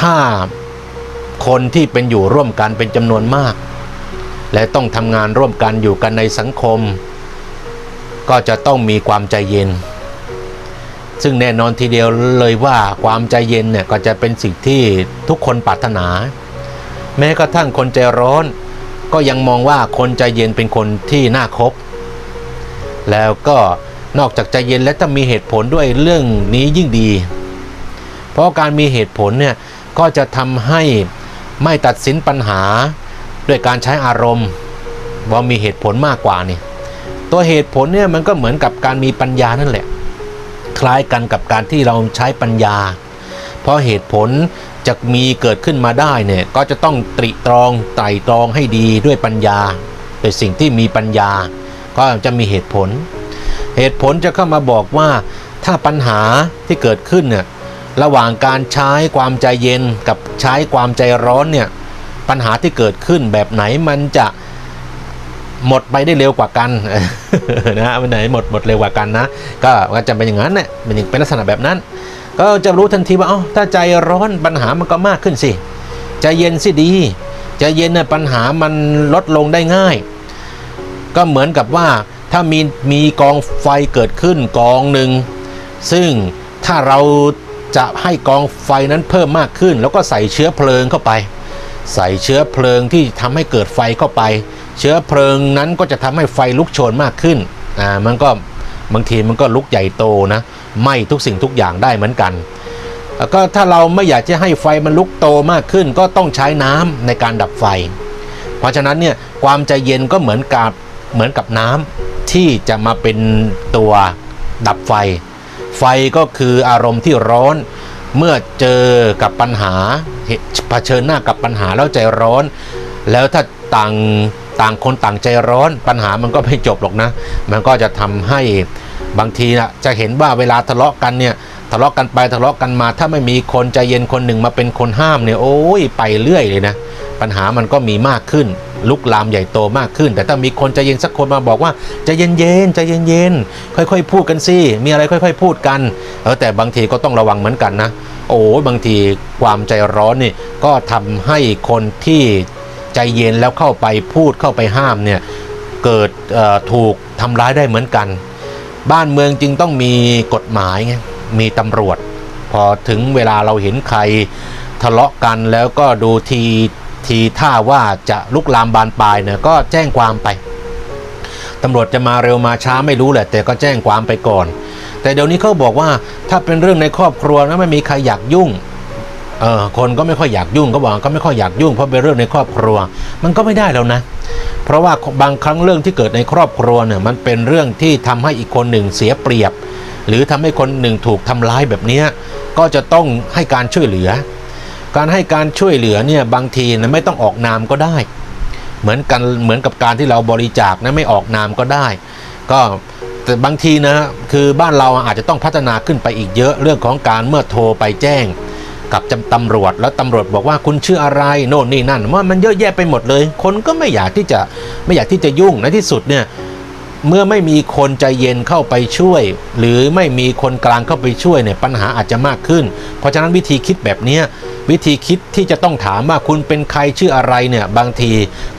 ถ้าคนที่เป็นอยู่ร่วมกันเป็นจำนวนมาก และต้องทำงานร่วมกันอยู่กันในสังคม ก็จะต้องมีความใจเย็น ซึ่งแน่นอนทีเดียวเลยว่าความใจเย็นเนี่ยก็จะเป็นสิ่งที่ทุกคนปรารถนา แม้กระทั่งคนใจร้อน ก็ยังมองว่าคนใจเย็นเป็นคนที่น่าคบ แล้วก็นอกจากใจเย็นและต้องมีเหตุผลด้วยเรื่องนี้ยิ่งดี เพราะการมีเหตุผลเนี่ย ก็จะทำให้ไม่ตัดสินปัญหาด้วยการใช้อารมณ์ว่ามีเหตุผลมากกว่านี่ตัวเหตุผลเนี่ยมันก็เหมือนกับการมีปัญญานั่นแหละ คล้ายกันกับการที่เราใช้ปัญญา เพราะเหตุผลจะมีเกิดขึ้นมาได้เนี่ยก็จะต้องตริตรองไตรตรองให้ดีด้วยปัญญา เป็นสิ่งที่มีปัญญา ก็จะมีเหตุผล เหตุผลจะเข้ามาบอกว่าถ้าปัญหาที่เกิดขึ้นเนี่ย ระหว่างการใช้ความใจเย็นกับใช้ความใจร้อนเนี่ยปัญหาที่เกิดขึ้นแบบไหนมันจะหมดไปได้เร็วกว่ากันนะวันไหนหมดหมดเร็วกว่ากันนะ ก็จะเป็นอย่างนั้นเนี่ยเป็นเป็นลักษณะแบบนั้น ก็จะรู้ทันทีว่าเอ้าถ้าใจร้อนปัญหามันก็มากขึ้นสิใจเย็นสิดีใจเย็นเนี่ยปัญหามันลดลงได้ง่าย ก็เหมือนกับว่าถ้ามีมีกองไฟเกิดขึ้นกองหนึ่งซึ่งถ้าเรา จะให้กองไฟนั้นเพิ่มมากขึ้น แล้วก็ใส่เชื้อเพลิงเข้าไป ใส่เชื้อเพลิงที่ทำให้เกิดไฟเข้าไป เชื้อเพลิงนั้นก็จะทำให้ไฟลุกโชนมากขึ้นอ่ามันก็บางทีมันก็ลุกใหญ่โตนะไหม้ทุกสิ่งทุกอย่างได้เหมือนกันแล้วก็ถ้าเราไม่อยากจะให้ไฟมันลุกโตมากขึ้น ก็ต้องใช้น้ำในการดับไฟ เพราะฉะนั้นเนี่ยความใจเย็นก็เหมือนกับเหมือนกับน้ำที่จะมาเป็นตัวดับไฟ ไฟก็คืออารมณ์ที่ร้อน เมื่อเจอกับปัญหาเผชิญหน้ากับปัญหาแล้วใจร้อน แล้วถ้าต่างต่างคนต่างใจร้อนปัญหามันก็ไม่จบหรอกนะ มันก็จะทำให้บางทีนะจะเห็นว่าเวลาทะเลาะกันเนี่ยทะเลาะกันไปทะเลาะกันมา ถ้าไม่มีคนใจเย็นคนหนึ่งมาเป็นคนห้ามเนี่ยโอ้ยไปเรื่อยเลยนะ ปัญหามันก็มีมากขึ้น ลุกลามใหญ่โตมากขึ้น แต่ถ้ามีคนใจเย็นสักคนมาบอกว่าใจเย็นๆใจเย็นๆค่อยๆ พูดกันสิมีอะไรค่อย ๆ พูดกันเออแต่บางทีก็ต้องระวังเหมือนกันนะ โอ้บางทีความใจร้อนนี่ก็ทำให้คนที่ใจเย็นแล้วเข้าไปพูดเข้าไปห้ามเนี่ยเกิดถูกทำร้ายได้เหมือนกัน บ้านเมืองจึงต้องมีกฎหมายไงมีตำรวจ พอถึงเวลาเราเห็นใครทะเลาะกันแล้วก็ดูที ทีท่าว่าจะลุกลามบานปลายเนี่ยก็แจ้งความไปตำรวจจะมาเร็วมาช้าไม่รู้แหละ แต่ก็แจ้งความไปก่อน แต่เดี๋ยวนี้เขาบอกว่าถ้าเป็นเรื่องในครอบครัวนะไม่มีใครอยากยุ่งเออคนก็ไม่ค่อยอยากยุ่งก็บอกก็ไม่ค่อยอยากยุ่งเพราะเป็นเรื่องในครอบครัว มันก็ไม่ได้แล้วนะ เพราะว่าบางครั้งเรื่องที่เกิดในครอบครัวเนี่ยมันเป็นเรื่องที่ทำให้อีกคนหนึ่งเสียเปรียบ หรือทำให้คนหนึ่งถูกทำร้ายแบบนี้ก็จะต้องให้การช่วยเหลือ การให้การช่วยเหลือเนี่ยบางทีนะไม่ต้องออกนามก็ได้ เหมือนกันเหมือนกับการที่เราบริจาคนะไม่ออกนามก็ได้ ก็แต่บางทีนะคือบ้านเราอาจจะต้องพัฒนาขึ้นไปอีกเยอะเรื่องของการเมื่อโทรไปแจ้ง กับจำตำรวจแล้วตำรวจบอกว่าคุณชื่ออะไรโน่นนี่นั่นว่ามันเยอะแยะไปหมดเลย คนก็ไม่อยากที่จะไม่อยากที่จะยุ่งในที่สุดเนี่ย เมื่อไม่มีคนใจเย็นเข้าไปช่วย หรือไม่มีคนกลางเข้าไปช่วยเนี่ยปัญหาอาจจะมากขึ้น เพราะฉะนั้นวิธีคิดแบบนี้วิธีคิดที่จะต้องถามว่าคุณเป็นใครชื่ออะไรเนี่ยบางที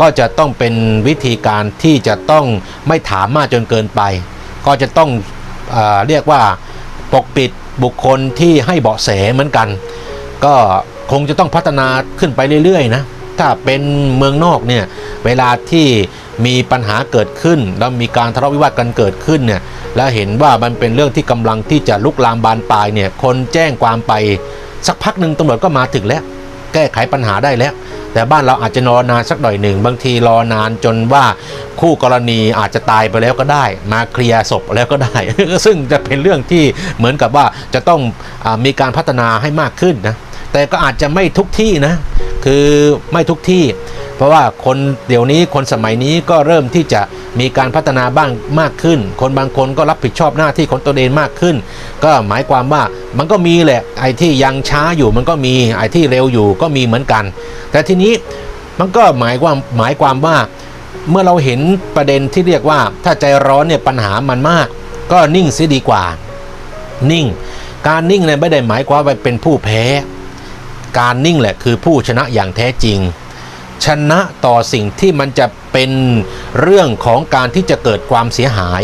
ก็จะต้องเป็นวิธีการที่จะต้องไม่ถามมากจนเกินไป ก็จะต้องเอเรียกว่าปกปิดบุคคลที่ให้เบาะแสเหมือนกัน ก็คงจะต้องพัฒนาขึ้นไปเรื่อยๆนะถ้าเป็นเมืองนอกเนี่ยเวลาที่ มีปัญหาเกิดขึ้น แล้วมีการทะเลาะวิวาทกันเกิดขึ้นเนี่ยแล้วเห็นว่ามันเป็นเรื่องที่กำลังที่จะลุกลามบานปลายเนี่ยคนแจ้งความไปสักพักหนึ่งตำรวจก็มาถึงแล้ว แก้ไขปัญหาได้แล้ว แต่บ้านเราอาจจะรอนานสักหน่อยหนึ่งบางทีรอนานจนว่าคู่กรณีอาจจะตายไปแล้วก็ได้ มาเคลียร์ศพแล้วก็ได้ ซึ่งจะเป็นเรื่องที่เหมือนกับว่าจะต้องอมีการพัฒนาให้มากขึ้นนะแต่ก็อาจจะไม่ทุกที่นะ คือไม่ทุกที่ เพราะว่าคนเดี๋ยวนี้คนสมัยนี้ก็เริ่มที่จะมีการพัฒนาบ้างมากขึ้น คนบางคนก็รับผิดชอบหน้าที่ของตัวเองมากขึ้น ก็หมายความว่ามันก็มีแหละไอ้ที่ยังช้าอยู่มันก็มีไอ้ที่เร็วอยู่ก็มีเหมือนกัน แต่ทีนี้มันก็หมายความหมายความว่าเมื่อเราเห็นประเด็นที่เรียกว่าถ้าใจร้อนเนี่ยปัญหามันมาก ก็นิ่งเสียดีกว่า นิ่ง การนิ่งเนี่ยไม่ได้หมายความว่าเป็นผู้แพ้ การนิ่งแหละคือผู้ชนะอย่างแท้จริง ชนะต่อสิ่งที่มันจะเป็นเรื่องของการที่จะเกิดความเสียหาย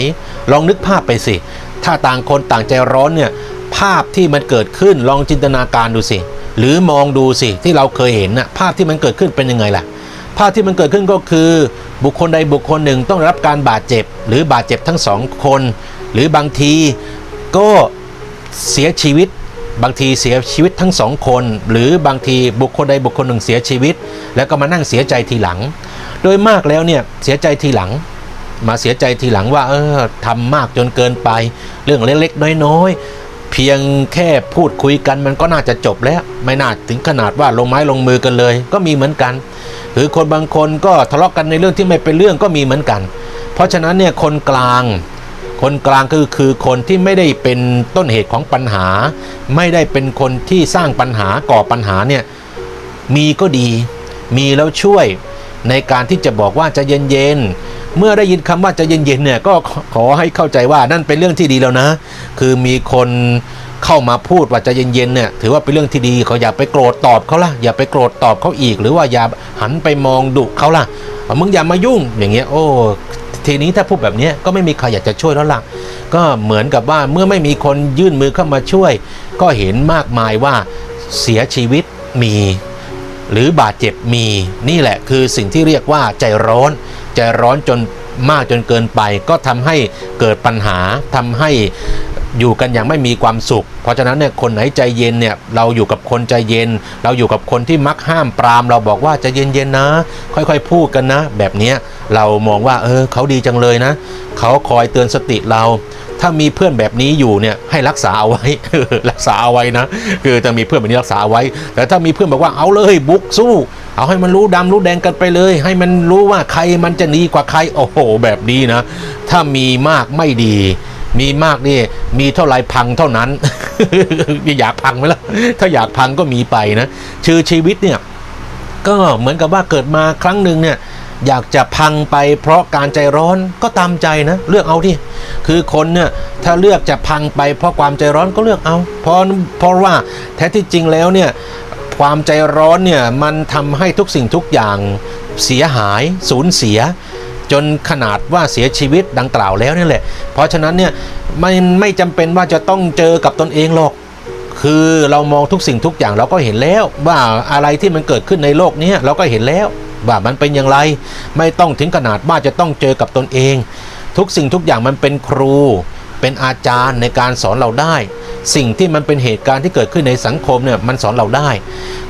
ลองนึกภาพไปสิ ถ้าต่างคนต่างใจร้อนเนี่ยภาพที่มันเกิดขึ้นลองจินตนาการดูสิ หรือมองดูสิที่เราเคยเห็นนะภาพที่มันเกิดขึ้นเป็นยังไงล่ะ ภาพที่มันเกิดขึ้นก็คือ บุคคลใดบุคคลหนึ่งต้องรับการบาดเจ็บ หรือบาดเจ็บทั้งสองคน หรือบางทีก็เสียชีวิต บางทีเสียชีวิตทั้งสองคน หรือบางทีบุคคลใดบุคคลหนึ่งเสียชีวิต แล้วก็มานั่งเสียใจทีหลัง โดยมากแล้วเนี่ยเสียใจทีหลัง มาเสียใจทีหลังว่าเออทำมากจนเกินไป เรื่องเล็กๆน้อยๆเพียงแค่พูดคุยกันมันก็น่าจะจบแล้ว ไม่น่าถึงขนาดว่าลงไม้ลงมือกันเลย ก็มีเหมือนกัน หรือคนบางคนก็ทะเลาะกันในเรื่องที่ไม่เป็นเรื่องก็มีเหมือนกัน เพราะฉะนั้นเนี่ยคนกลาง คนกลางคือคือคนที่ไม่ได้เป็นต้นเหตุของปัญหา ไม่ได้เป็นคนที่สร้างปัญหาก่อปัญหาเนี่ยมีก็ดี มีแล้วช่วยในการที่จะบอกว่าจะเย็นๆ เมื่อได้ยินคำว่าจะเย็นๆเนี่ยก็ขอให้เข้าใจว่านั่นเป็นเรื่องที่ดีแล้วนะ คือมีคนเข้ามาพูดว่าจะเย็นๆเนี่ยถือว่าเป็นเรื่องที่ดีเขาอย่าไปโกรธตอบเขาละอย่าไปโกรธตอบเขาอีก หรือว่าอย่าหันไปมองดุเขาละมึงอย่ามายุ่งอย่างเงี้ยโอ้ ทีนี้ถ้าพูดแบบนี้ก็ไม่มีใครอยากจะช่วยแล้วล่ะก็เหมือนกับว่าเมื่อไม่มีคนยื่นมือเข้ามาช่วย ก็เห็นมากมายว่าเสียชีวิตมี หรือบาดเจ็บมีนี่แหละคือสิ่งที่เรียกว่าใจร้อน ใจร้อนจนมากจนเกินไป ก็ทำให้เกิดปัญหาทำให้ อยู่กันอย่างไม่มีความสุข เพราะฉะนั้นเนี่ยคนไหนใจเย็นเนี่ยเราอยู่กับคนใจเย็น เราอยู่กับคนที่มักห้ามปราม เราบอกว่าใจเย็นๆนะ ค่อยๆ พูดกันนะ แบบนี้เรามองว่าเออเขาดีจังเลยนะเขาคอยเตือนสติเรา ถ้ามีเพื่อนแบบนี้อยู่เนี่ยให้รักษาเอาไว้รักษาเอาไว้นะคือจะมีเพื่อนแบบนี้รักษาเอาไว้ แต่ถ้ามีเพื่อนบอกว่าเอาเลยบุกสู้เอาให้มันรู้ดำรู้แดงกันไปเลย ให้มันรู้ว่าใครมันจะดีกว่าใครโอ้โห แบบนี้นะ ถ้ามีมากไม่ดี มีมากนี่มีเท่าไรพังเท่านั้นอยากพังไหมล่ะถ้าอยากพังก็มีไปนะชื่อชีวิตเนี่ยก็เหมือนกับว่าเกิดมาครั้งหนึ่งเนี่ยอยากจะพังไปเพราะการใจร้อนก็ตามใจนะ เลือกเอาที่คือคนเนี่ยถ้าเลือกจะพังไปเพราะความใจร้อนก็เลือกเอาเพราะเพราะว่าแท้ที่จริงแล้วเนี่ยความใจร้อนเนี่ยมันทำให้ทุกสิ่งทุกอย่างเสียหายสูญเสีย จนขนาดว่าเสียชีวิตดังกล่าวแล้วนี่แหละ เพราะฉะนั้นเนี่ยมันไม่จำเป็นว่าจะต้องเจอกับตนเองหรอกคือเรามองทุกสิ่งทุกอย่างเราก็เห็นแล้วว่าอะไรที่มันเกิดขึ้นในโลกนี้เราก็เห็นแล้วว่ามันเป็นอย่างไร ไม่ต้องถึงขนาดว่าจะต้องเจอกับตนเอง ทุกสิ่งทุกอย่างมันเป็นครู เป็นอาจารย์ในการสอนเราได้ สิ่งที่มันเป็นเหตุการณ์ที่เกิดขึ้นในสังคมเนี่ยมันสอนเราได้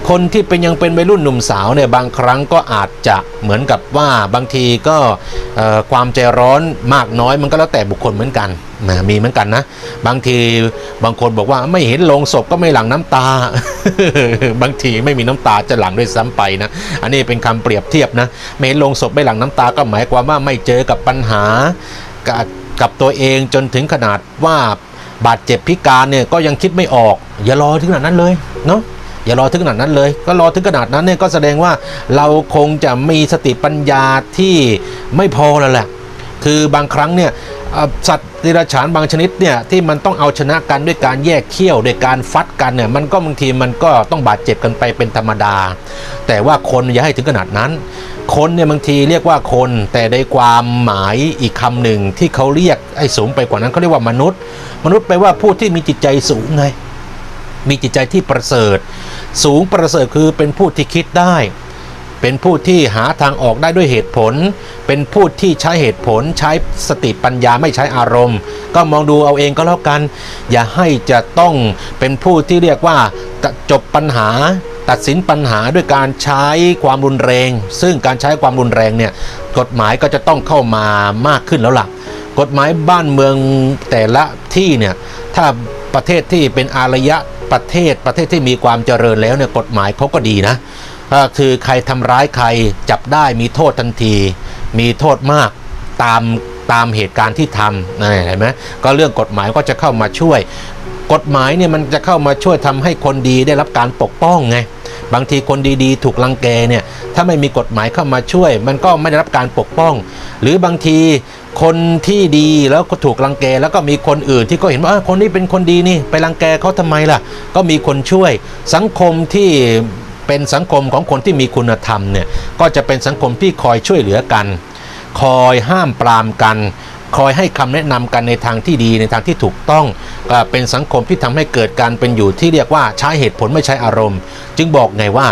คนที่เป็นยังเป็นวัยรุ่นหนุ่มสาวเนี่ยบางครั้งก็อาจจะเหมือนกับว่าบางทีก็ความใจร้อนมากน้อยมันก็แล้วแต่บุคคลเหมือนกันนะมีเหมือนกันนะ บางทีบางคนบอกว่าไม่เห็นลงศพก็ไม่หลั่งน้ำตา บางทีไม่มีน้ำตาจะหลั่งด้วยซ้ำไปนะ อันนี้เป็นคำเปรียบเทียบนะ ไม่เห็นลงศพไม่หลั่งน้ำตาก็หมายความว่าไม่เจอกับปัญหากับกับตัวเองจนถึงขนาดว่า บาดเจ็บพิการเนี่ยก็ยังคิดไม่ออก อย่ารอถึงขนาดนั้นเลยเนาะอย่ารอถึงขนาดนั้นเลย ก็รอถึงขนาดนั้นเนี่ยก็แสดงว่าเราคงจะมีสติปัญญาที่ไม่พอแล้วแหละ คือบางครั้งเนี่ย สัตว์ดิรัจฉานบางชนิดเนี่ยที่มันต้องเอาชนะกันด้วยการแยกเขี้ยวด้วยการฟัดกันเนี่ยมันก็บางทีมันก็ต้องบาดเจ็บกันไปเป็นธรรมดา แต่ว่าคนอย่าให้ถึงขนาดนั้น คนเนี่ยบางทีเรียกว่าคน แต่ในความหมายอีกคำหนึ่งที่เขาเรียกไอ้สูงไปกว่านั้นเขาเรียกว่ามนุษย์ มนุษย์แปลว่าผู้ที่มีจิตใจสูงไงมีจิตใจที่ประเสริฐ สูงประเสริฐคือเป็นผู้ที่คิดได้ เป็นผู้ที่หาทางออกได้ด้วยเหตุผล เป็นผู้ที่ใช้เหตุผลใช้สติปัญญาไม่ใช้อารมณ์ ก็มองดูเอาเองก็แล้วกัน อย่าให้จะต้องเป็นผู้ที่เรียกว่าจบปัญหาตัดสินปัญหาด้วยการใช้ความรุนแรง ซึ่งการใช้ความรุนแรงเนี่ยกฎหมายก็จะต้องเข้ามามากขึ้นแล้วล่ะ กฎหมายบ้านเมืองแต่ละที่เนี่ยถ้าประเทศที่เป็นอารยะประเทศประเทศที่มีความเจริญแล้วเนี่ยกฎหมายเขาก็ดีนะ ก็คือใครทำร้ายใครจับได้มีโทษทันที มีโทษมากตามตามเหตุการณ์ที่ทำนั่เห็นไหมก็เรื่องกฎหมายก็จะเข้ามาช่วย กฎหมายเนี่ยมันจะเข้ามาช่วยทำให้คนดีได้รับการปกป้องไงบางทีคนดีๆ ถูกลังแกเนี่ยถ้าไม่มีกฎหมายเข้ามาช่วย มันก็ไม่ได้รับการปกป้อง หรือบางทีคนที่ดีแล้วก็ถูกรังแกแล้วก็มีคนอื่นที่ก็เห็นว่าคนนี้เป็นคนดีนี่ไปรังแกเขาทำไมล่ะ ก็มีคนช่วย สังคมที่ เป็นสังคมของคนที่มีคุณธรรมเนี่ยก็จะเป็นสังคมที่คอยช่วยเหลือกัน คอยห้ามปรามกัน คอยให้คำแนะนำกันในทางที่ดีในทางที่ถูกต้องก็เป็นสังคมที่ทำให้เกิดการเป็นอยู่ที่เรียกว่าใช้เหตุผลไม่ใช้อารมณ์ จึงบอกไงว่า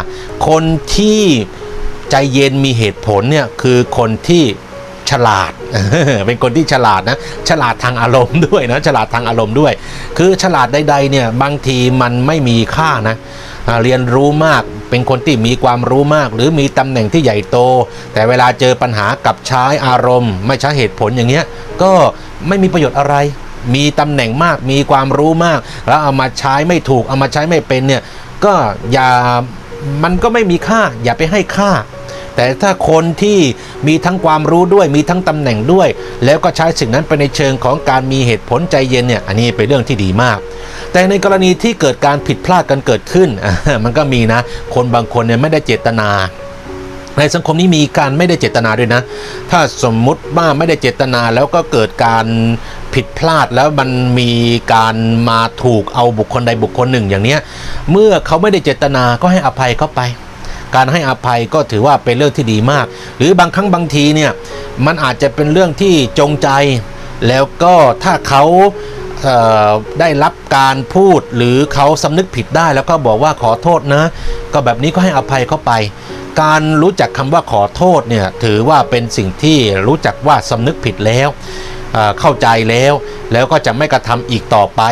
คนที่ใจเย็นมีเหตุผลเนี่ยคือคนที่ฉลาด เป็นคนที่ฉลาดนะ ฉลาดทางอารมณ์ด้วยนะ ฉลาดทางอารมณ์ด้วย คือฉลาดใดๆเนี่ย บางทีมันไม่มีค่านะ เรียนรู้มาก เป็นคนที่มีความรู้มาก หรือมีตำแหน่งที่ใหญ่โต แต่เวลาเจอปัญหากับใช้อารมณ์ ไม่ใช้เหตุผลอย่างเงี้ยก็ไม่มีประโยชน์อะไร มีตำแหน่งมาก มีความรู้มาก แล้วเอามาใช้ไม่ถูกเอามาใช้ไม่เป็นเนี่ยก็อย่ามันก็ไม่มีค่าอย่าไปให้ค่า แต่ถ้าคนที่มีทั้งความรู้ด้วยมีทั้งตำแหน่งด้วย แล้วก็ใช้สิ่งนั้นไปในเชิงของการมีเหตุผลใจเย็นเนี่ยอันนี้เป็นเรื่องที่ดีมาก แต่ในกรณีที่เกิดการผิดพลาดกันเกิดขึ้น มันก็มีนะ คนบางคนเนี่ยไม่ได้เจตนาในสังคมนี้มีการไม่ได้เจตนาด้วยนะ ถ้าสมมุติว่าไม่ได้เจตนาแล้วก็เกิดการผิดพลาดแล้วมันมีการมาถูกเอาบุคคลใดบุคคลหนึ่งอย่างเนี้ย เมื่อเขาไม่ได้เจตนาก็ให้อภัยเขาไป การให้อภัยก็ถือว่าเป็นเรื่องที่ดีมาก หรือบางครั้งบางทีเนี่ยมันอาจจะเป็นเรื่องที่จงใจ แล้วก็ถ้าเขาได้รับการพูดหรือเขาสำนึกผิดได้แล้วก็บอกว่าขอโทษนะ ก็แบบนี้ก็ให้อภัยเขาไป การรู้จักคำว่าขอโทษเนี่ยถือว่าเป็นสิ่งที่รู้จักว่าสำนึกผิดแล้ว เข้าใจแล้ว แล้วก็จะไม่กระทำอีกต่อไป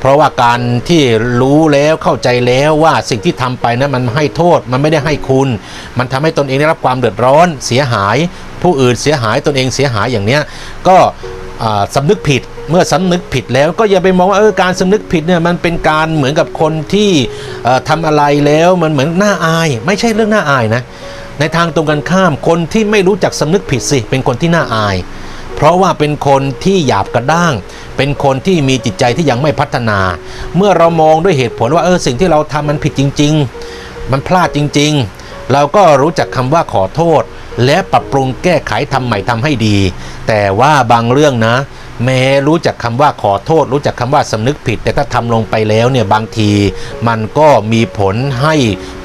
เพราะว่าการที่รู้แล้วเข้าใจแล้วว่าสิ่งที่ทำไปนั้นมันให้โทษมันไม่ได้ให้คุณ มันทำให้ตนเองได้รับความเดือดร้อนเสียหาย ผู้อื่นเสียหายตนเองเสียหายอย่างเนี้ยก็อ่าสำนึกผิดเมื่อสำนึกผิดแล้วก็อย่าไปมองว่าเออการสำนึกผิดเนี่ยมันเป็นการเหมือนกับคนที่เอ่อทำอะไรแล้วมันเหมือนน่าอาย ไม่ใช่เรื่องน่าอายนะในทางตรงกันข้ามคนที่ไม่รู้จักสำนึกผิดสิเป็นคนที่น่าอาย เพราะว่าเป็นคนที่หยาบกระด้าง เป็นคนที่มีจิตใจที่ยังไม่พัฒนา เมื่อเรามองด้วยเหตุผลว่าเออสิ่งที่เราทำมันผิดจริง ๆ มันพลาดจริง ๆ เราก็รู้จักคำว่าขอโทษ และปรับปรุงแก้ไขทำใหม่ทำให้ดี แต่ว่าบางเรื่องนะ แม้รู้จักคำว่าขอโทษ รู้จักคำว่าสำนึกผิด แต่ถ้าทำลงไปแล้วเนี่ยบางทีมันก็มีผลให้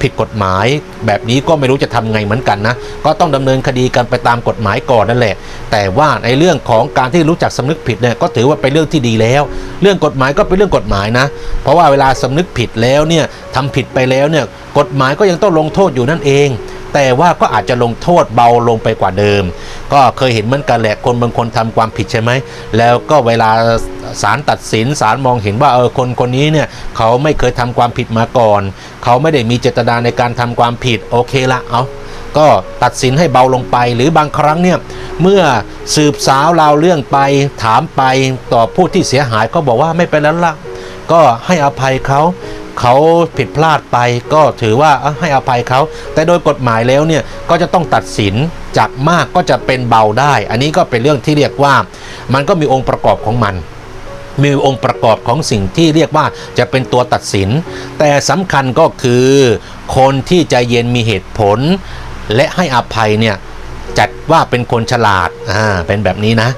ผิดกฎหมาย แบบนี้ก็ไม่รู้จะทำไงเหมือนกันนะ ก็ต้องดำเนินคดีกันไปตามกฎหมายก่อนนั่นแหละ แต่ว่าในเรื่องของการที่รู้จักสำนึกผิดเนี่ยก็ถือว่าเป็นเรื่องที่ดีแล้ว เรื่องกฎหมายก็เป็นเรื่องกฎหมายนะ เพราะว่าเวลาสำนึกผิดแล้วเนี่ยทำผิดไปแล้วเนี่ยกฎหมายก็ยังต้องลงโทษอยู่นั่นเอง แต่ว่าก็อาจจะลงโทษเบาลงไปกว่าเดิม ก็เคยเห็นเหมือนกันแหละคนบางคนทำความผิดใช่ไหมแล้วก็เวลาศาลตัดสินศาลมองเห็นว่าเออคนคนนี้เนี่ยเขาไม่เคยทำความผิดมาก่อน เขาไม่ได้มีเจตนาในการทำความผิดโอเคละเอาก็ตัดสินให้เบาลงไปหรือบางครั้งเนี่ยเมื่อสืบสาวราวเรื่องไปถามไปต่อผู้ที่เสียหายก็บอกว่าไม่เป็นแล้วละก็ให้อภัยเขา เขาผิดพลาดไปก็ถือว่าให้อภัยเขา แต่โดยกฎหมายแล้วเนี่ยก็จะต้องตัดสินจากมากก็จะเป็นเบาได้ อันนี้ก็เป็นเรื่องที่เรียกว่า มันก็มีองค์ประกอบของมัน มีองค์ประกอบของสิ่งที่เรียกว่าจะเป็นตัวตัดสิน แต่สำคัญก็คือ คนที่ใจเย็นมีเหตุผล และให้อภัยเนี่ยจัดว่าเป็นคนฉลาดอ่าเป็นแบบนี้นะ